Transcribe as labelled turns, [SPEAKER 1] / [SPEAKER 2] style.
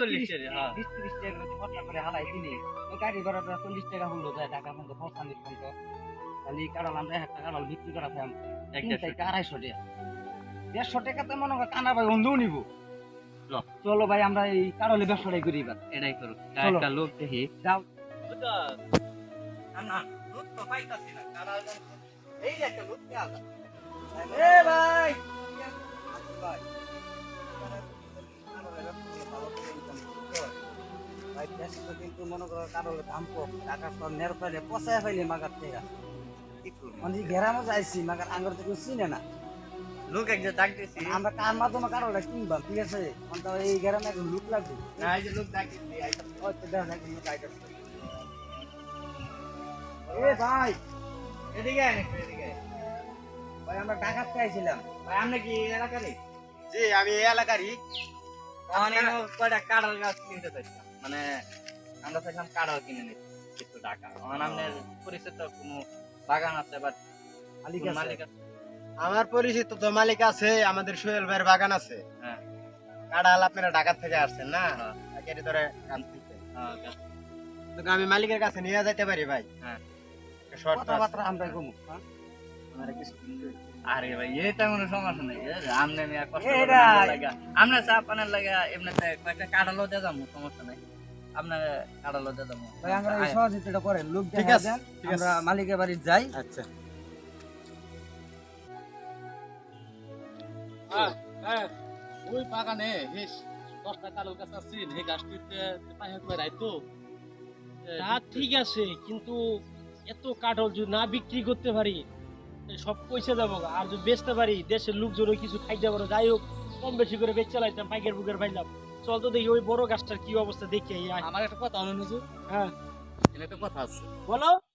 [SPEAKER 1] চল্লিশ টাকা হ্যাঁ।
[SPEAKER 2] বিশ ত্রিশ টাকা করে খরচা করে হালাই দিলি। ওই গাড়ি ভাড়াটা চল্লিশ টাকা হলো যায় ঢাকা পর্যন্ত পঁচানির পর্যন্ত। খালি কারণ আমরা টাকা বিক্রি করা আড়াইশো টাকা। দেড়শো টাকাতে মনে করো কানা ভাই অন্ধও নিব।
[SPEAKER 1] ল।
[SPEAKER 2] চলো ভাই আমরা এই কারণে ব্যবসাটাই করি এবার।
[SPEAKER 1] এটাই করো। একটা লোক দেখি।
[SPEAKER 2] যাও।
[SPEAKER 1] না লোক তো পাইতাছি না। কারা এই একটা লোক পেয়ে
[SPEAKER 2] এ ভাই দেশে তো কিন্তু মনে করো কারণে দাম কম টাকা সব নের ফেলে পচায় ফেলে মাগার থেকে। মানে গ্রামে যাইছি মাগার আঙ্গুর তো চিনে না।
[SPEAKER 1] লোক একজন ডাকতেছি
[SPEAKER 2] আমরা কার মাধ্যমে কারোটা কিনবাম ঠিক আছে? মানে তো এই গ্রামে এখন লুক লাগবে।
[SPEAKER 1] না এই যে লোক ডাকতেছি আইতাছে।
[SPEAKER 2] দেখা যায় কোনো গাইডার্স এ ভাই!
[SPEAKER 1] এদিকে আয় এদিকে
[SPEAKER 2] ভাই আমরা ঢাকা চাইছিলাম
[SPEAKER 1] ভাই আপনি কি এলাকারই?
[SPEAKER 3] জি আমি এই এলাকারই।
[SPEAKER 1] আমার কয়টা কাঁঠাল গাছ কিনতে চাইছিলাম। মানে আমরা চাইছিলাম কাঁঠাল কিনে নিতে কিছু টাকা আমার আপনার পরিচিত কোনো বাগান আছে বা
[SPEAKER 2] মালিক আছে?
[SPEAKER 3] আমার পরিচিত তো মালিক আছে আমাদের সোহেল ভাইয়ের বাগান আছে।
[SPEAKER 1] হ্যাঁ।
[SPEAKER 3] কাঁড়াল আপনারা ঢাকা থেকে আসছেন না?
[SPEAKER 1] হ্যাঁ।
[SPEAKER 3] একেরই ধরে কান থেকে
[SPEAKER 1] হ্যাঁ,
[SPEAKER 3] তো আমি মালিকের কাছে নিয়ে যেতে পারি ভাই।
[SPEAKER 1] হ্যাঁ।
[SPEAKER 3] শর্ট
[SPEAKER 2] কথাবার্তা আমরা হ্যাঁ?
[SPEAKER 1] আরে ভাই এটা কোনো সমস্যা নেই। আমনে মিয়া কষ্ট লাগা আমনে চা পানের লাগা এমনিতে কয়েকটা কাঁঠালও দিয়ে যাব সমস্যা নাই। আপনার কাঁঠালও দিয়ে যাব।
[SPEAKER 2] ভাই আমরা এই সহযোগিতাটা করেন লোক
[SPEAKER 3] ঠিক আছে,
[SPEAKER 2] আমরা মালিকের বাড়ি যাই।
[SPEAKER 3] আচ্ছা।
[SPEAKER 4] হ্যাঁ ওই বাগানে হেস দশটা কালো গাছ আছে সেই গাছটিতে পায়ে রাইতো
[SPEAKER 5] তা ঠিক আছে কিন্তু এত কাঠল যদি না বিক্রি করতে পারি সব পয়সা যাব আর যদি বেচতে পারি দেশের লোক জোরে কিছু খাইতে পারো যাই হোক কম বেশি করে বেচ চালাইতাম পাইকের বুকের পাইলাম। চল তো দেখি ওই বড় গাছটার কি অবস্থা দেখি
[SPEAKER 4] আমার একটা কথা
[SPEAKER 5] হ্যাঁ।
[SPEAKER 4] একটা কথা আছে।
[SPEAKER 5] বলো।